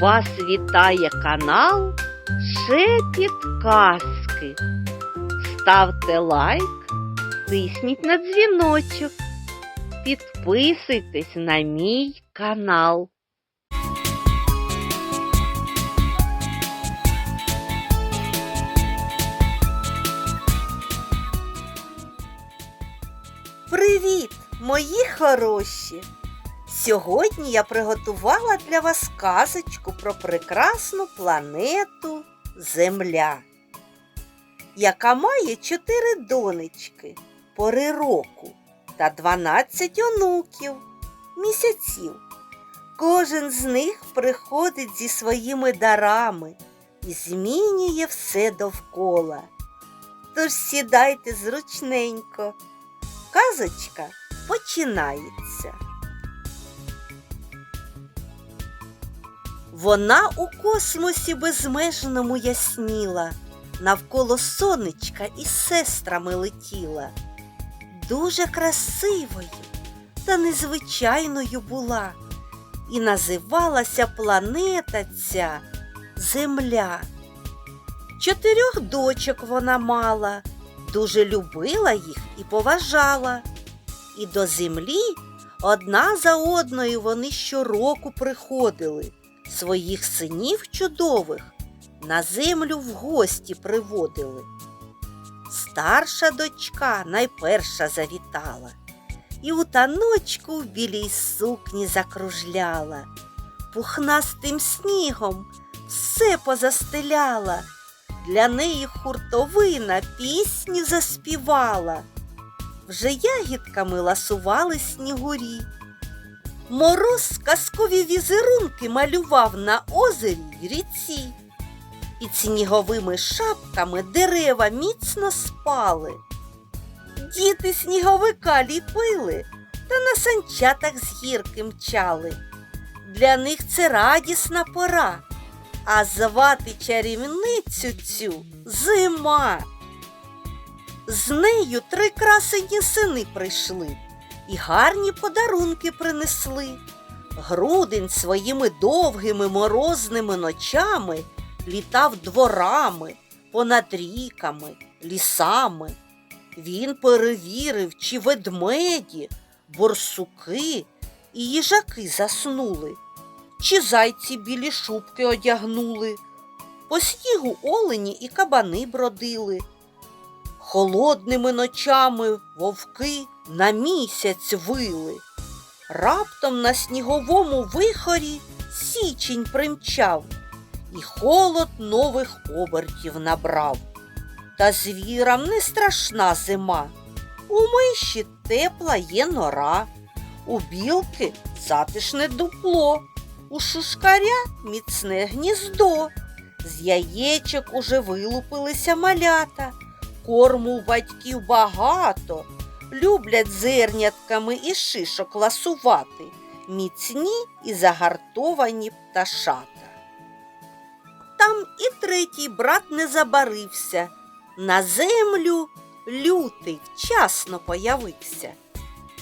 Вас вітає канал Шепіт Казки. Ставте лайк, тисніть на дзвіночок, підписуйтесь на мій канал. Привіт, мої хороші! Сьогодні я приготувала для вас казочку про прекрасну планету Земля, яка має чотири донечки пори року та 12 онуків місяців. Кожен з них приходить зі своїми дарами і змінює все довкола. Тож сідайте зручненько. Казочка починається. Вона у космосі безмежному ясніла, навколо сонечка із сестрами летіла. Дуже красивою та незвичайною була, і називалася планета ця Земля. Чотирьох дочок вона мала, дуже любила їх і поважала. І до землі одна за одною вони щороку приходили, своїх синів чудових на землю в гості приводили. Старша дочка найперша завітала і у таночку в білій сукні закружляла, пухнастим снігом все позастеляла. Для неї хуртовина пісню заспівала. Вже ягідками ласували снігурі. Мороз казкові візерунки малював на озері й ріці. Під сніговими шапками дерева міцно спали. Діти сніговика ліпили та на санчатах з гірки мчали. Для них це радісна пора а звати чарівницю цю зима. З нею три красені сини прийшли і гарні подарунки принесли. Грудень своїми довгими морозними ночами літав дворами, понад ріками, лісами. Він перевірив, чи ведмеді, борсуки і їжаки заснули чи зайці білі шубки одягнули, по снігу олені і кабани бродили. Холодними ночами вовки на місяць вили. Раптом на сніговому вихорі січень примчав, і холод нових обертів набрав. Та звірам не страшна зима. У миші тепла є нора, у білки затишне дупло у шушкаря міцне гніздо. З яєчок уже вилупилися малята, корму батьків багато, люблять зернятками і шишок ласувати, міцні і загартовані пташата. Там і третій брат не забарився. На землю лютий вчасно появився.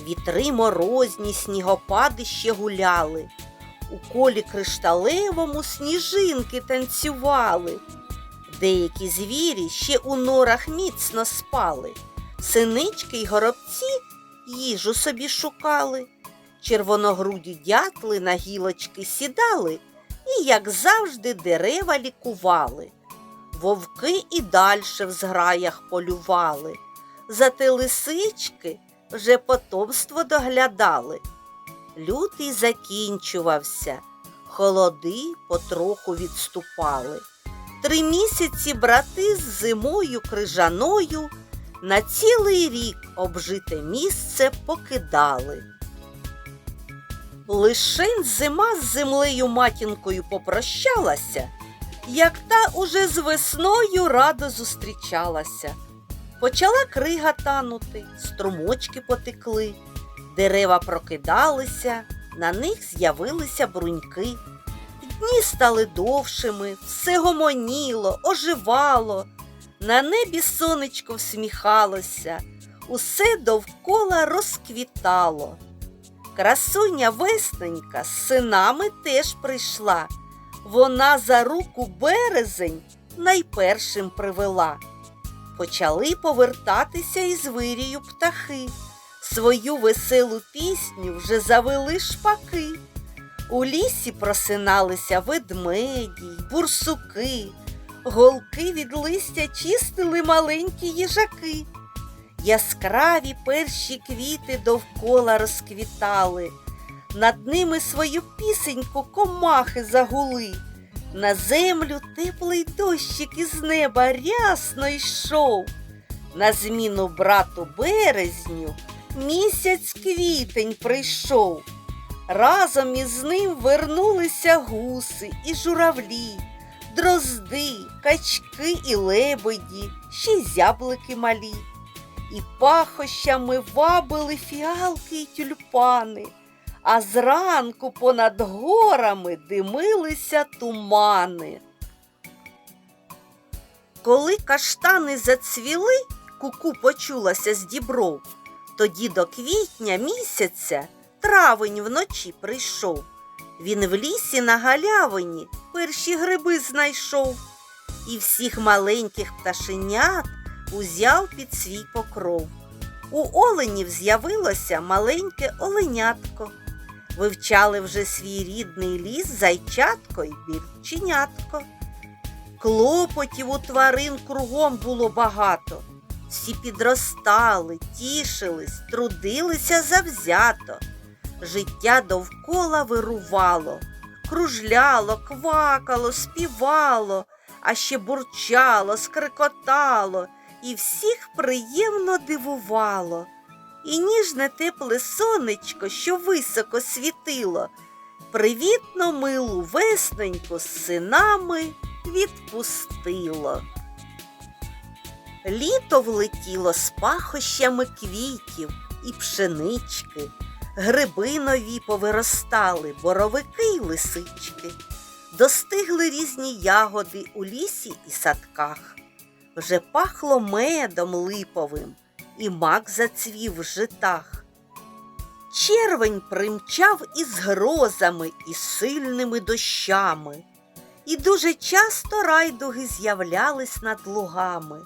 Вітри морозні снігопади ще гуляли. У колі кришталевому сніжинки танцювали. Деякі звірі ще у норах міцно спали. Синички й горобці їжу собі шукали. Червоногруді дятли на гілочки сідали і, як завжди, дерева лікували. Вовки і дальше в зграях полювали. Зате лисички вже потомство доглядали. Лютий закінчувався, холоди потроху відступали. Три місяці брати з зимою крижаною на цілий рік обжите місце покидали. Лишень зима з землею матінкою попрощалася, як та уже з весною радо зустрічалася. Почала крига танути, струмочки потекли. Дерева прокидалися, на них з'явилися бруньки. Дні стали довшими, все гомоніло, оживало. На небі сонечко всміхалося, усе довкола розквітало. Красуня весненька з синами теж прийшла, вона за руку березень найпершим привела. Почали повертатися із вирію птахи. Свою веселу пісню вже завели шпаки. У лісі просиналися ведмеді, бурсуки, голки від листя чистили маленькі їжаки. Яскраві перші квіти довкола розквітали, над ними свою пісеньку комахи загули. На землю теплий дощик із неба рясно йшов. На зміну брату березню місяць квітень прийшов. Разом із ним вернулися гуси і журавлі, дрозди, качки і лебеді, ще й зяблики малі. І пахощами вабили фіалки й тюльпани, а зранку понад горами димилися тумани. Коли каштани зацвіли, куку почулася з дібров, тоді до квітня місяця травень вночі прийшов. Він в лісі на галявині перші гриби знайшов і всіх маленьких пташенят узяв під свій покров. У оленів з'явилося маленьке оленятко. Вивчали вже свій рідний ліс зайчатко й бірченятко. Клопотів у тварин кругом було багато. Всі підростали, тішились, трудилися завзято. Життя довкола вирувало, кружляло, квакало, співало, а ще бурчало, скрикотало і всіх приємно дивувало. І ніжне тепле сонечко, що високо світило, привітно милу весненьку з синами відпустило. Літо влетіло з пахощами квітів і пшенички, гриби нові повиростали, боровики й лисички. Достигли різні ягоди у лісі і садках. Вже пахло медом липовим, і мак зацвів в житах. Червень примчав із грозами і сильними дощами, і дуже часто райдуги з'являлись над лугами.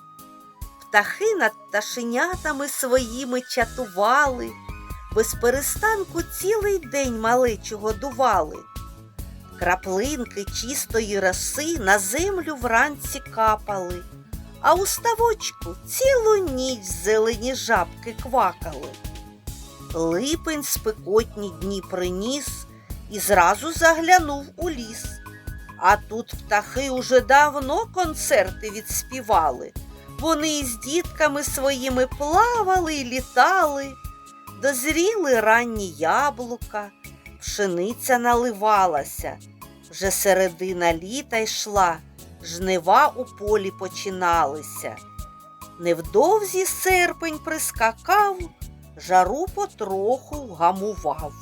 Птахи над пташенятами своїми чатували, без перестанку цілий день малечу годували. Краплинки чистої роси на землю вранці капали, а у ставочку цілу ніч зелені жабки квакали. Липень спекотні дні приніс і зразу заглянув у ліс. А тут птахи уже давно концерти відспівали. Вони із дітками своїми плавали й літали, дозріли ранні яблука, пшениця наливалася, вже середина літа йшла, жнива у полі починалися. Невдовзі серпень прискакав, жару потроху вгамував.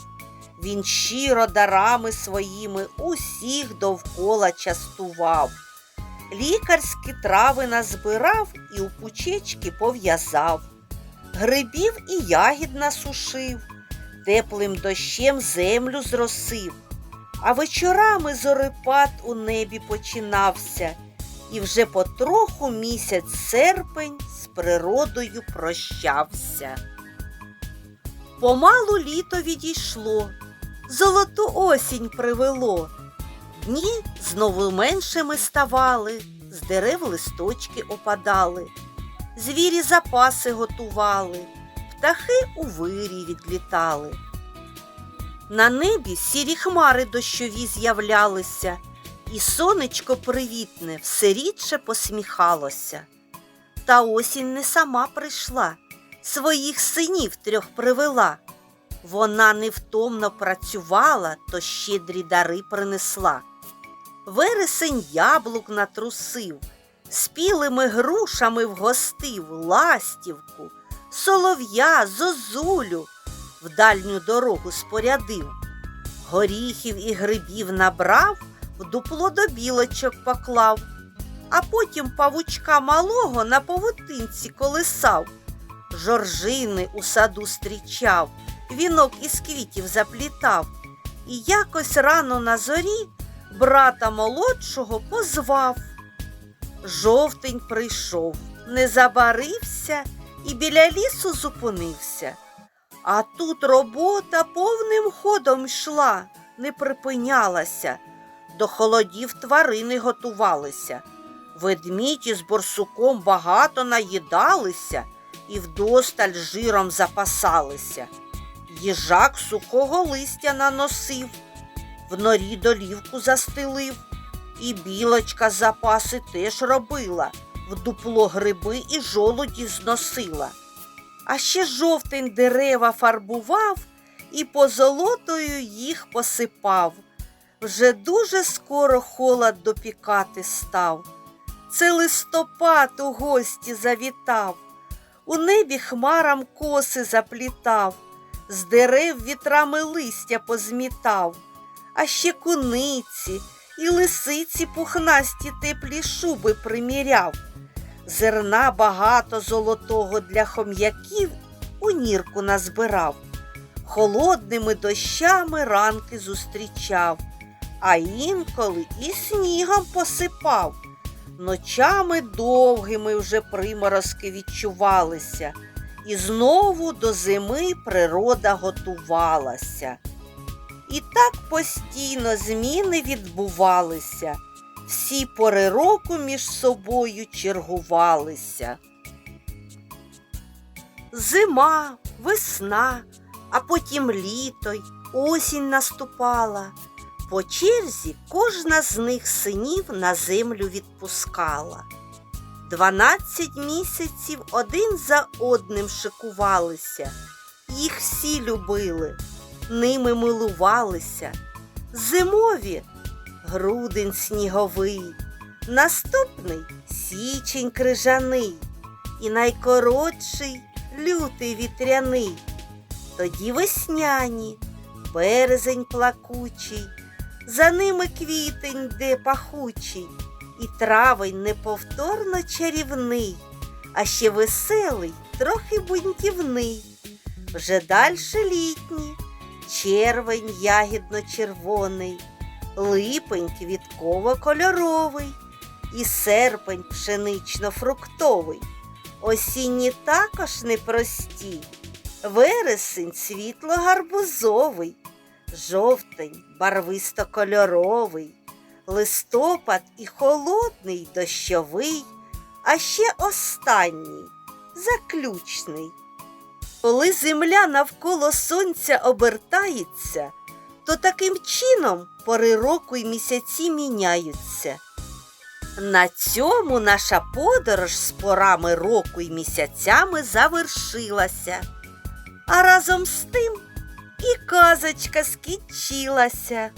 Він щиро дарами своїми усіх довкола частував. Лікарські трави назбирав і у пучечки пов'язав, грибів і ягід насушив, теплим дощем землю зросив, а вечорами зорепад у небі починався, і вже потроху місяць серпень з природою прощався. Помалу літо відійшло, золоту осінь привело. Дні знову меншими ставали, з дерев листочки опадали, звірі запаси готували, птахи у вирі відлітали. На небі сірі хмари дощові з'являлися, і сонечко привітне все рідше посміхалося. Та осінь не сама прийшла, своїх синів трьох привела. Вона невтомно працювала, то щедрі дари принесла. Вересень яблук натрусив, спілими грушами вгостив ластівку, солов'я, зозулю в дальню дорогу спорядив. Горіхів і грибів набрав, в дупло до білочок поклав, а потім павучка малого на павутинці колисав, жоржини у саду стрічав, вінок із квітів заплітав, і якось рано на зорі брата молодшого позвав. Жовтень прийшов, не забарився і біля лісу зупинився. А тут робота повним ходом йшла, не припинялася. До холодів тварини готувалися. Ведмідь із борсуком багато наїдалися і вдосталь жиром запасалися. Їжак сухого листя наносив, в норі долівку застелив, і білочка запаси теж робила, в дупло гриби і жолуді зносила. А ще жовтень дерева фарбував і позолотою їх посипав. Вже дуже скоро холод допікати став. Це листопад у гості завітав, у небі хмарам коси заплітав, з дерев вітрами листя позмітав, а ще куниці і лисиці пухнасті теплі шуби приміряв. Зерна багато золотого для хом'яків у нірку назбирав, холодними дощами ранки зустрічав, а інколи і снігом посипав. Ночами довгими вже приморозки відчувалися, і знову до зими природа готувалася. І так постійно зміни відбувалися, всі пори року між собою чергувалися. Зима, весна, а потім літо й осінь наступала. По черзі кожна з них синів на землю відпускала. Дванадцять місяців один за одним шикувалися, їх всі любили, ними милувалися. Зимові грудень сніговий, наступний січень крижаний, і найкоротший лютий вітряний. Тоді весняні, березень плакучий, за ними квітень де пахучий, і травень неповторно чарівний, а ще веселий, трохи бунтівний. Вже дальше літні, червень ягідно-червоний, липень квітково-кольоровий, і серпень пшенично-фруктовий. Осінні також непрості, вересень світло-гарбузовий, жовтень барвисто-кольоровий, листопад і холодний дощовий, а ще останній заключний. Коли земля навколо сонця обертається, то таким чином пори року й місяці міняються. На цьому наша подорож з порами року й місяцями завершилася. А разом з тим і казочка скінчилася.